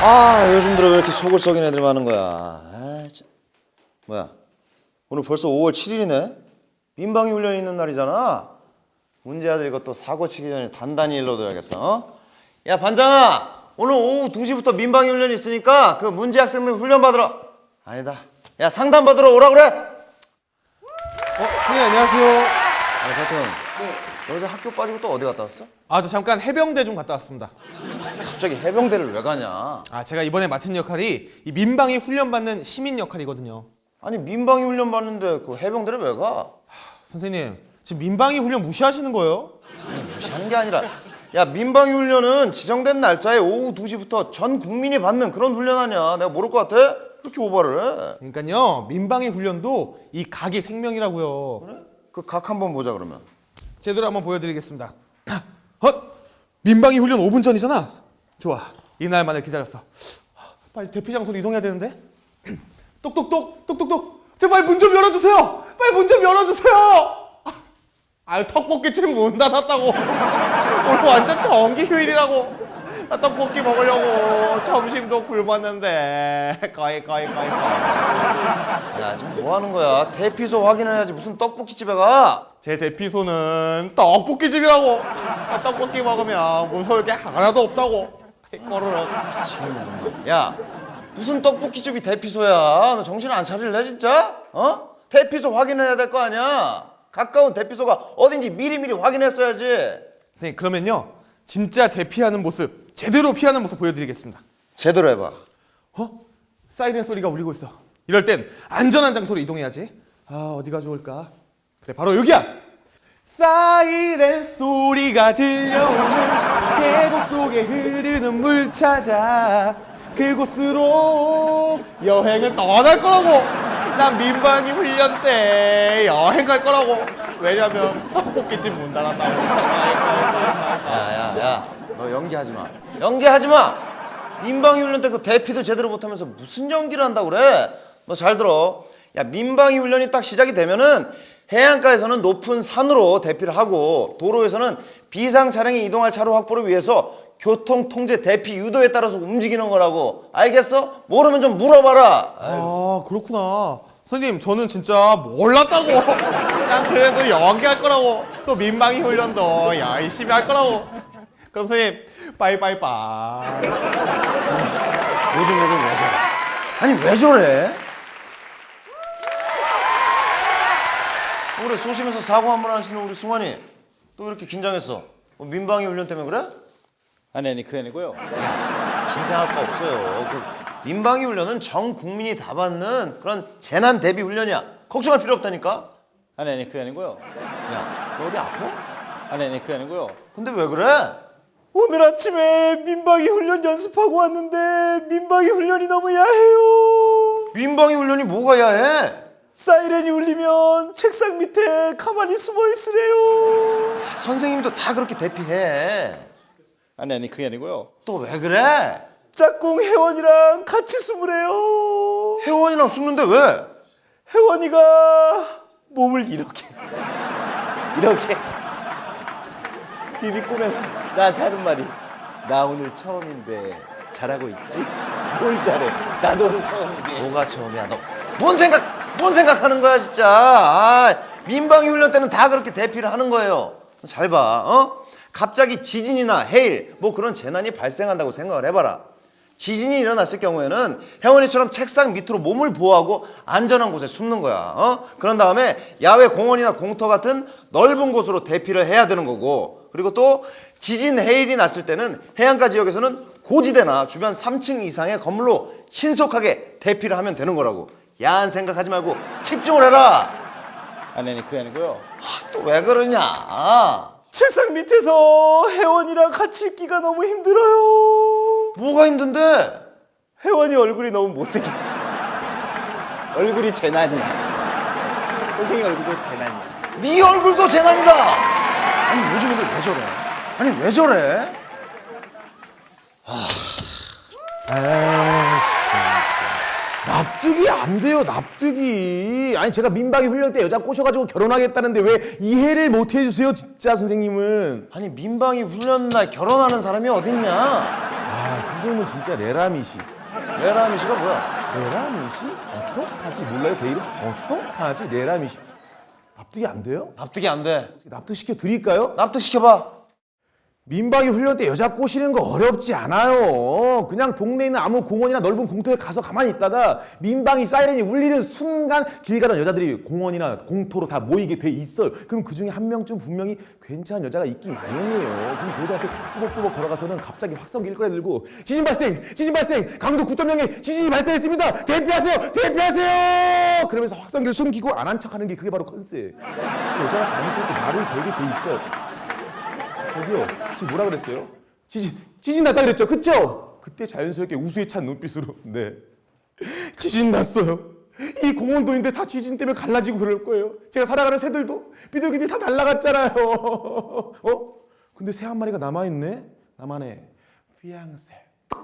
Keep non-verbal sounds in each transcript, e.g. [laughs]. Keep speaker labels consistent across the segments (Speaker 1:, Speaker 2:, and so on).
Speaker 1: 아 요즘 들어 왜 이렇게 속을 썩인 애들 많은 거야? 아, 참. 뭐야? 오늘 벌써 5월 7일이네? 민방위 훈련이 있는 날이잖아. 문제아들 이것도 사고 치기 전에 단단히 일러둬야겠어 어? 야 반장아! 오늘 오후 2시부터 민방위 훈련이 있으니까 그 문제 학생들 훈련 받으러. 아니다. 야 상담 받으러 오라 그래!
Speaker 2: 어, 선생님 안녕하세요.
Speaker 1: 아 하여튼 너 어제 학교 빠지고 또 어디 갔다 왔어?
Speaker 2: 아, 저 잠깐 해병대 좀 갔다 왔습니다.
Speaker 1: 갑자기 해병대를 왜 가냐
Speaker 2: 아, 제가 이번에 맡은 역할이 이 민방위 훈련 받는 시민 역할이거든요.
Speaker 1: 아니 민방위 훈련 받는데 그 해병대를 왜 가?
Speaker 2: 선생님, 지금 민방위 훈련 무시하시는 거예요?
Speaker 1: 무시하는 게 아니라 야 민방위 훈련은 지정된 날짜에 오후 2시부터 전 국민이 받는 그런 훈련 아니야 내가 모를 것 같아? 그렇게 오바를 해?
Speaker 2: 그러니까요, 민방위 훈련도 이 각이 생명이라고요.
Speaker 1: 그각 한번 보자 그러면
Speaker 2: 제대로 한번 보여드리겠습니다. [clears throat] 헛! 민방위 훈련 5분 전이잖아. 좋아. 이날만을 기다렸어. 빨리 대피 장소로 이동해야 되는데. [clears throat] 똑똑똑, 똑똑똑. 제발 문 좀 열어주세요. 빨리 문 좀 열어주세요. 아유 떡볶이집 문 닫았다고. [laughs] 오늘 완전 정기 휴일이라고. 나 떡볶이 먹으려고 점심도 굶었는데 거의 거의 거의 거의.
Speaker 1: 야 지금 뭐 하는 거야 대피소 확인해야지 무슨 떡볶이 집에 가?
Speaker 2: 제 대피소는 떡볶이 집이라고. 나 떡볶이 먹으면 무서울 게 하나도 없다고. 꼬르륵.
Speaker 1: 야 무슨 떡볶이 집이 대피소야 너 정신 안 차릴래 진짜? 어? 대피소 확인해야 될 거 아니야 가까운 대피소가 어딘지 미리미리 확인했어야지
Speaker 2: 선생님 그러면요 진짜 대피하는 모습 제대로 피하는 모습 보여드리겠습니다.
Speaker 1: 제대로 해봐
Speaker 2: 어? 사이렌 소리가 울리고 있어. 이럴 땐 안전한 장소로 이동해야지. 아 어디가 좋을까? 그래 바로 여기야. 사이렌 소리가 들려오는 계곡 속에 흐르는 물 찾아 그곳으로 여행을 떠날 거라고. 난 민방위 훈련 때 여행 갈 거라고. 왜냐면 떡볶이집 문 닫았다고.
Speaker 1: 야야야. 너 연기하지 마. 연기하지 마! 민방위 훈련 때 그 대피도 제대로 못하면서 무슨 연기를 한다고 그래? 너 잘 들어. 야 민방위 훈련이 딱 시작이 되면은 해안가에서는 높은 산으로 대피를 하고 도로에서는 비상 차량이 이동할 차로 확보를 위해서 교통 통제 대피 유도에 따라서 움직이는 거라고. 알겠어? 모르면 좀 물어봐라.
Speaker 2: 아 그렇구나. 선생님 저는 진짜 몰랐다고. [laughs] 난 그래도 연기할 거라고. 또 민방위 훈련도 열심히 할 거라고. 그럼 선생님 빠이빠이빠이.
Speaker 1: 요즘 애들 왜 저래? 아니 왜 저래? 올해 소심해서 사고 한 번 안 치는 우리 승환이 또 이렇게 긴장했어. 뭐 민방위 훈련 때문에 그래?
Speaker 3: 아니 아니 그게 아니고요.
Speaker 1: 긴장할 거 없어요. 그 민방위 훈련은 전 국민이 다 받는 그런 재난 대비 훈련이야. 걱정할 필요 없다니까.
Speaker 3: 아니 아니 그게 아니고요.
Speaker 1: 야, 너 어디 아파?
Speaker 3: 아니 아니 그게 아니고요.
Speaker 1: 근데 왜 그래?
Speaker 3: 오늘 아침에 민방위 훈련 연습하고 왔는데 민방위 훈련이 너무 야해요.
Speaker 1: 민방위 훈련이 뭐가 야해?
Speaker 3: 사이렌이 울리면 책상 밑에 가만히 숨어 있으래요.
Speaker 1: 선생님도 다 그렇게 대피해.
Speaker 3: 아니 아니 그게 아니고요.
Speaker 1: 또 왜 그래?
Speaker 3: 짝꿍 혜원이랑 같이 숨으래요.
Speaker 1: 회원이랑 숨는데 왜?
Speaker 3: 혜원이가 몸을 이렇게 [laughs] 이렇게 비비 꼬면서 나한테 하는 말이 나 오늘 처음인데 잘하고 있지? 뭘 잘해? 나도 오늘 처음인데
Speaker 1: 뭐가 처음이야 너? 뭔 생각? 뭔 생각하는 거야 진짜? 아, 민방위 훈련 때는 다 그렇게 대피를 하는 거예요. 잘 봐, 어? 갑자기 지진이나 해일 뭐 그런 재난이 발생한다고 생각을 해봐라. 지진이 일어났을 경우에는 혜원이처럼 책상 밑으로 몸을 보호하고 안전한 곳에 숨는 거야. 어? 그런 다음에 야외 공원이나 공터 같은 넓은 곳으로 대피를 해야 되는 거고 그리고 또 지진 해일이 났을 때는 해안가 지역에서는 고지대나 주변 3층 이상의 건물로 신속하게 대피를 하면 되는 거라고. 야한 생각하지 말고 집중을 해라.
Speaker 3: 아니 아니 그게 아니고요
Speaker 1: 또 왜 그러냐?
Speaker 3: 책상 밑에서 혜원이랑 같이 있기가 너무 힘들어요
Speaker 1: 뭐가 힘든데?
Speaker 3: 혜원이 얼굴이 너무 못생겼어 얼굴이 재난이야 선생님 얼굴도 재난이야
Speaker 1: 네 얼굴도 재난이다. 아니 요즘 애들 왜 저래? 아니 왜 저래?
Speaker 4: 납득이 안 돼요, 납득이. 아니, 제가 민방위 훈련 때 여자 꼬셔가지고 결혼하겠다는데 왜 이해를 못 해주세요, 진짜 선생님은.
Speaker 1: 아니 민방위 훈련 날 결혼하는 사람이 어딨냐?
Speaker 4: 아, 선생님은 진짜 레라미시.
Speaker 1: 레라미 씨가 뭐야?
Speaker 4: 레라미시? 어떡하지? 몰라요, 그 이름? 어떡하지? 레라미시. 납득이 안 돼요?
Speaker 1: 납득이 안 돼.
Speaker 4: 납득시켜 드릴까요?
Speaker 1: 납득시켜봐.
Speaker 4: 민방위 훈련 때 여자 꼬시는 거 어렵지 않아요. 그냥 동네에 있는 아무 공원이나 넓은 공터에 가서 가만히 있다가 민방위 사이렌이 울리는 순간 길 가던 여자들이 공원이나 공터로 다 모이게 돼 있어요. 그럼 그 중에 한 명쯤 분명히 괜찮은 여자가 있기 마련이에요. 그럼 그 여자한테 뚜벅뚜벅 걸어가서는 갑자기 확성기 일거리 들고 지진 발생! 지진 발생! 강도 9.0에 지진이 발생했습니다! 대피하세요! 대피하세요! 그러면서 확성기를 숨기고 안 한 척하는 게 그게 바로 컨셉. 그 여자가 자연스럽게 말을 걸게 돼 있어요. 저기요, 지금 뭐라 그랬어요? 지진, 지진 났다 그랬죠? 그쵸? 그때 자연스럽게 우수에 찬 눈빛으로, 네. [laughs] 지진 났어요. 이 공원도인데 다 지진 때문에 갈라지고 그럴 거예요. 제가 살아가는 새들도 비둘기들이 다 날아갔잖아요. [laughs] 어? 근데 새 한 마리가 남아있네? 나만의 피앙세. 음,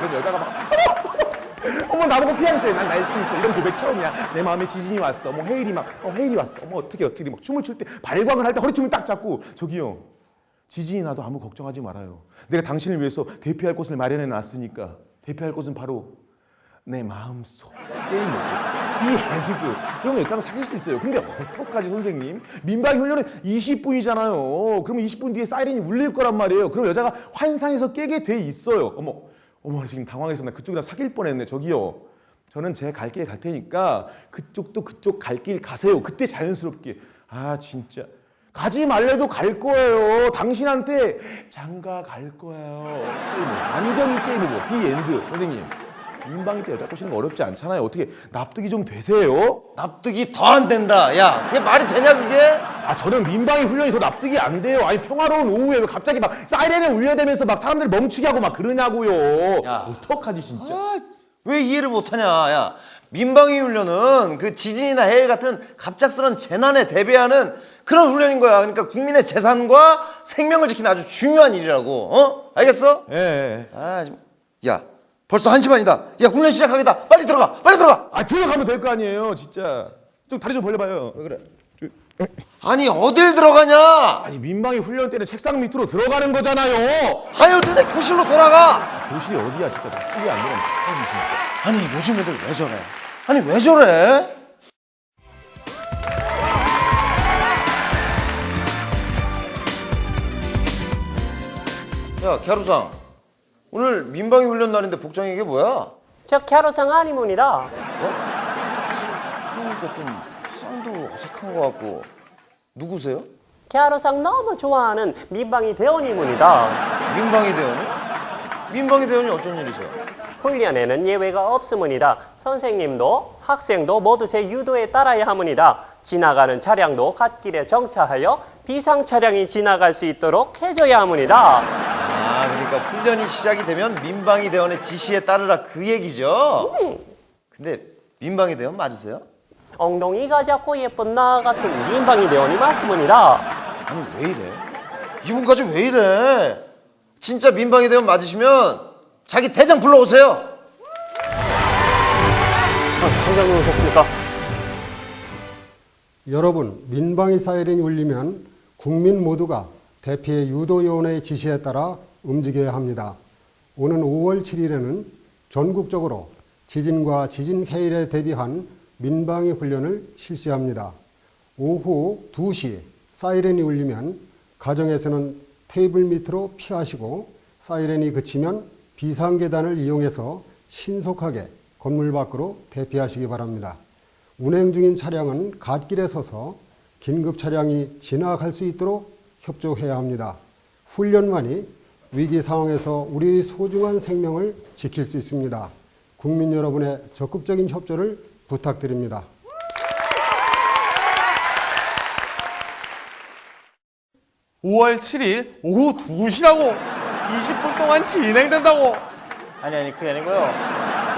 Speaker 4: 그럼 여자가 막 [laughs] 나보고 피앙세 난날 수 있어. 이런 고백 처음이야. 내 마음에 지진이 왔어. 뭐 헤일이 막 어, 헤일이 왔어. 어머 어떻게 어떻게. 막 춤을 출 때 발광을 할 때 허리춤을 딱 잡고 저기요. 지진이 나도 아무 걱정하지 말아요. 내가 당신을 위해서 대피할 곳을 마련해 놨으니까 대피할 곳은 바로 내 마음속 게임이고 이 엔드 그러면 일단 사귈 수 있어요. 근데 어떡하지 선생님? 민방위 훈련은 20분이잖아요. 그러면 20분 뒤에 사이렌이 울릴 거란 말이에요. 그럼 여자가 환상에서 깨게 돼 있어요. 어머 어머 지금 당황해서 나 그쪽이랑 사귈 뻔했네. 저기요. 저는 제 갈 길 갈 테니까 그쪽도 그쪽 갈 길 가세요. 그때 자연스럽게. 아 진짜. 가지 말래도 갈 거예요. 당신한테 장가 갈 거예요. 게임, 완전히 게임이고 비엔드 선생님 민방위 때 여자 꼬시는 거 어렵지 않잖아요 어떻게 납득이 좀 되세요?
Speaker 1: 납득이 더 안 된다. 야, 그게 말이 되냐 그게?
Speaker 4: 아 저는 민방위 훈련이 더 납득이 안 돼요 아니 평화로운 오후에 왜 갑자기 막 사이렌을 울려대면서 막 사람들 멈추게 하고 막 그러냐고요
Speaker 1: 야.
Speaker 4: 어떡하지 진짜
Speaker 1: 아, 왜 이해를 못하냐? 야, 민방위 훈련은 그 지진이나 해일 같은 갑작스런 재난에 대비하는 그런 훈련인 거야. 그러니까 국민의 재산과 생명을 지키는 아주 중요한 일이라고. 어? 알겠어?
Speaker 4: 예, 예.
Speaker 1: 아, 좀- 야, 벌써 한 시 반이다. 야, 훈련 시작하겠다. 빨리 들어가. 빨리 들어가.
Speaker 4: 아 들어가면 될 거 아니에요 진짜 좀 다리 좀 벌려봐요
Speaker 1: 왜 그래? 아니 어딜 들어가냐?
Speaker 4: 아니 민방위 훈련 때는 책상 밑으로 들어가는 거잖아요
Speaker 1: 하여 너네 교실로 돌아가.
Speaker 4: 교실이 어디야 진짜 납득이 안 되는 진짜
Speaker 1: 아니 요즘 애들 왜 저래? 아니 왜 저래? 야 갸루상 오늘 민방위 훈련 날인데 복장이 이게 뭐야?
Speaker 5: 저 갸루상 아니문이다.
Speaker 1: 그러니까 좀 화장도 어색한 것 같고 누구세요?
Speaker 5: 갸루상 너무 좋아하는 민방위 대원이문이다.
Speaker 1: 민방위 대원이? 민방위 대원이 어쩐 일이세요?
Speaker 5: 훈련에는 예외가 없으문이다. 선생님도 학생도 모두 제 유도에 따라야 하문이다. 지나가는 차량도 갓길에 정차하여 비상 차량이 지나갈 수 있도록 해줘야 하문이다.
Speaker 1: 아 그러니까 훈련이 시작이 되면 민방위 대원의 지시에 따르라 그 얘기죠? 근데 민방위 대원 맞으세요?
Speaker 5: 엉덩이가 작고 예쁜 나 같은 민방위 대원이 맞습니다.
Speaker 1: 아니 왜 이래? 이분 까지 왜 이래? 진짜 민방위 대원 맞으시면 자기 대장 불러오세요.
Speaker 5: 청장님 오셨습니까?
Speaker 6: 여러분, 민방위 사이렌이 울리면 국민 모두가 대피의 유도요원의 지시에 따라 움직여야 합니다. 오는 5월 7일에는 전국적으로 지진과 지진 해일에 대비한 민방위 훈련을 실시합니다. 오후 2시 사이렌이 울리면 가정에서는 테이블 밑으로 피하시고 사이렌이 그치면 비상계단을 이용해서 신속하게 건물 밖으로 대피하시기 바랍니다. 운행 중인 차량은 갓길에 서서 긴급 차량이 지나갈 수 있도록 협조해야 합니다. 훈련만이 위기 상황에서 우리의 소중한 생명을 지킬 수 있습니다. 국민 여러분의 적극적인 협조를 부탁드립니다.
Speaker 2: 오 5월 7일 오후 2시라고 20분 동안 진행된다고
Speaker 3: 아니 아니 그게 아니고요.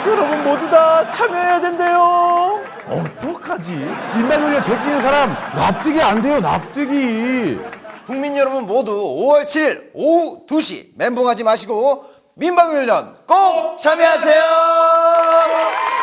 Speaker 3: 여러분 모두 다 참여해야 된대요.
Speaker 4: 어떡하지 민방위 훈련 제끼는 사람 납득이 안 돼요 납득이
Speaker 1: 국민 여러분 모두 5월 7일 오후 2시 멘붕하지 마시고 민방위 훈련 꼭 참여하세요.